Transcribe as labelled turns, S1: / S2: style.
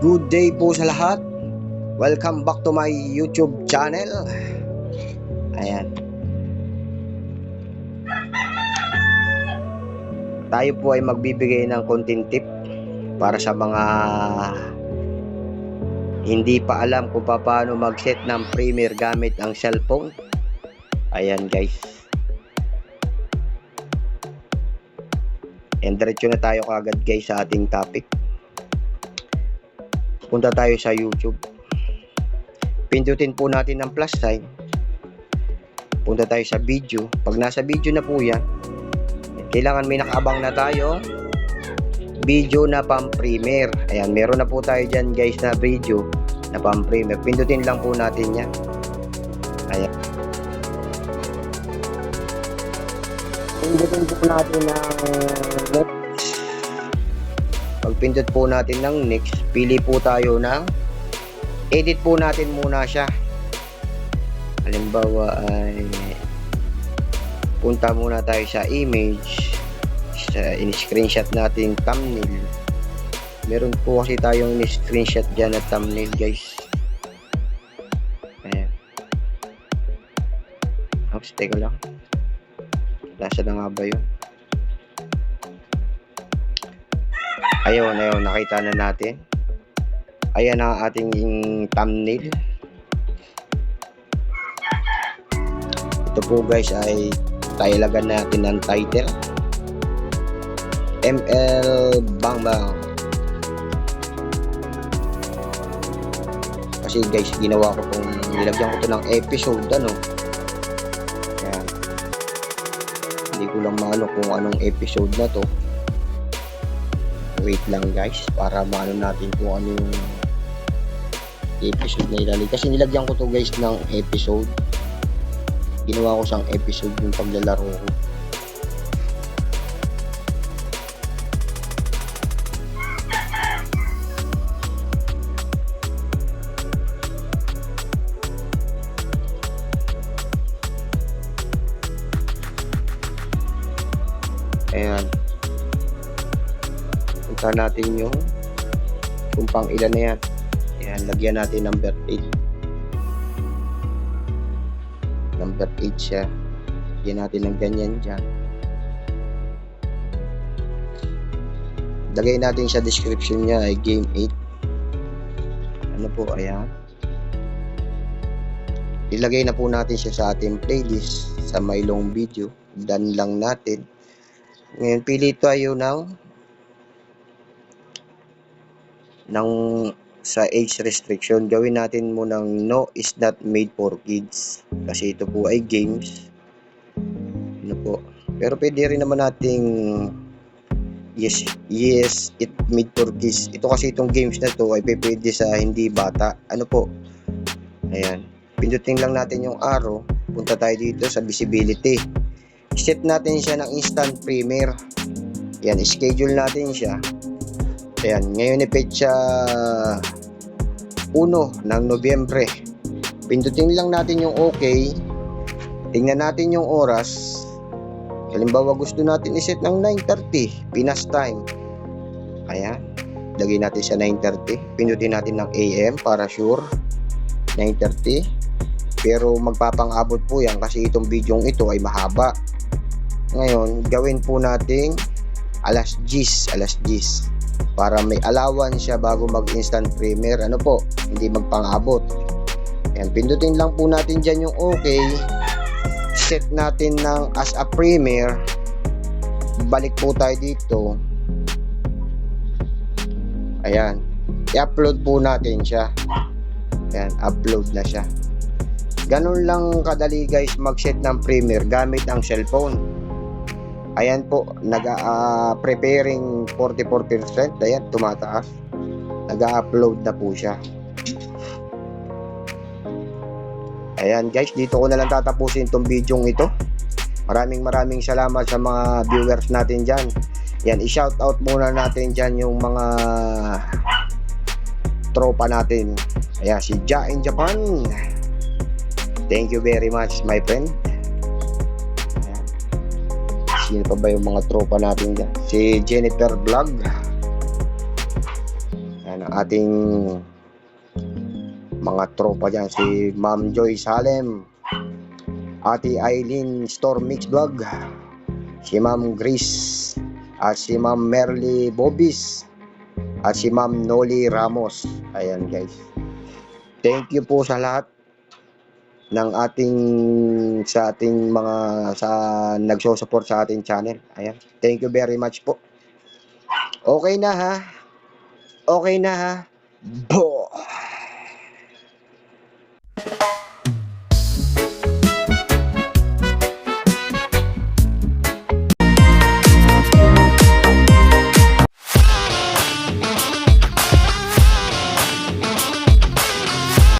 S1: Good day po sa lahat. Welcome back to my YouTube channel. Ayan. Tayo po ay magbibigay ng konting tip para sa mga hindi pa alam kung paano mag-set ng premiere gamit ang cellphone. Ayan guys. And diretso na tayo kagad guys sa ating topic punta tayo sa YouTube. Pindutin po natin ang plus sign. Punta tayo sa video. Pag nasa video na po yan, kailangan may nakaabang na tayo video na pang premiere. Ayan, meron na po tayo dyan guys na video na pang premiere. Pindutin lang po natin yan. Ayan. Pindutin po natin ng next pag pindot po natin ng next, pili po tayo ng edit po natin muna siya. Halimbawa ay punta muna tayo sa image, sa in-screenshot natin thumbnail. Meron po kasi tayong in-screenshot dyan na thumbnail guys. Ayan. Oops, teka lang. Nasa na nga ba yun? Ayun, ayun, nakita na natin. Ayan ang ating thumbnail. Ito po guys ay tailagan natin ng title. ML Bang Bang. Kasi guys, ginawa ko itong, nilagyan ko ito ng episode, ano. Ayan. Hindi ko lang maano kung anong episode na to wait lang guys para maano natin kung ano yung episode na ilalim kasi nilagyan ko to guys ng episode. Ginawa ko siyang episode yung paglalaro ko. Ayan punta natin yung kung pang ilan na yan. Yan lagyan natin number 8 number 8 siya. Lagyan natin ng ganyan dyan. Lagay natin sa description niya ay game 8 ano po ayan. Ilagay na po natin siya sa ating playlist sa may long video. Done lang natin. Ngayon pili tayo ng ng sa age restriction, gawin natin mo ng no is not made for kids. Kasi ito po ay games. Ano po. Pero pwede rin naman nating yes, yes, it made for kids. Ito kasi itong games na to ay pwede sa hindi bata. Ano po. Ayan. Pindutin lang natin yung arrow. Punta tayo dito sa visibility. Set natin siya ng instant premiere. Yan, schedule natin siya. Ayan, ngayon ni petsa 1 ng Nobyembre. Pindutin lang natin yung okay. Tingnan natin yung oras. Halimbawa gusto natin iset ng 9.30 Pinas time. Ayan. Lagay natin sa 9.30. Pindutin natin ng AM para sure. 9.30. Pero magpapang-abot po yan kasi itong video ito ay mahaba. Ngayon, gawin po natin alas 10, alas 10 para may allowance siya bago mag-instant premiere. Ano po, hindi magpang-abot. Ayan, pindutin lang po natin dyan yung okay. Set natin ng as a premiere. Balik po tayo dito. Ayan. I-upload po natin siya. Ayan, upload na siya. Ganun lang kadali guys mag-set ng premiere gamit ang cellphone. Ayan po, nag-preparing 44%. Ayan, tumataas. Nag-upload na po siya. Ayan guys, dito ko na lang tatapusin itong video ito. Maraming maraming salamat sa mga viewers natin dyan. Yan, i-shout out muna natin dyan yung mga tropa natin. Ayan, si Ja in Japan. Thank you very much, my friend. Sino pa ba yung mga tropa natin dyan? Si Jennifer Vlog. Yan, ang ating mga tropa dyan. Si Ma'am Joy Salem, Ate Eileen Storm Mix Vlog, si Ma'am Grace, at si Ma'am Merly Bobis, at si Ma'am Noli Ramos. Ayan guys. Thank you po sa lahat ng ating sa ating mga sa nagso-support sa ating channel. Ayan. Thank you very much po. Okay na ha. Okay na ha. Bo.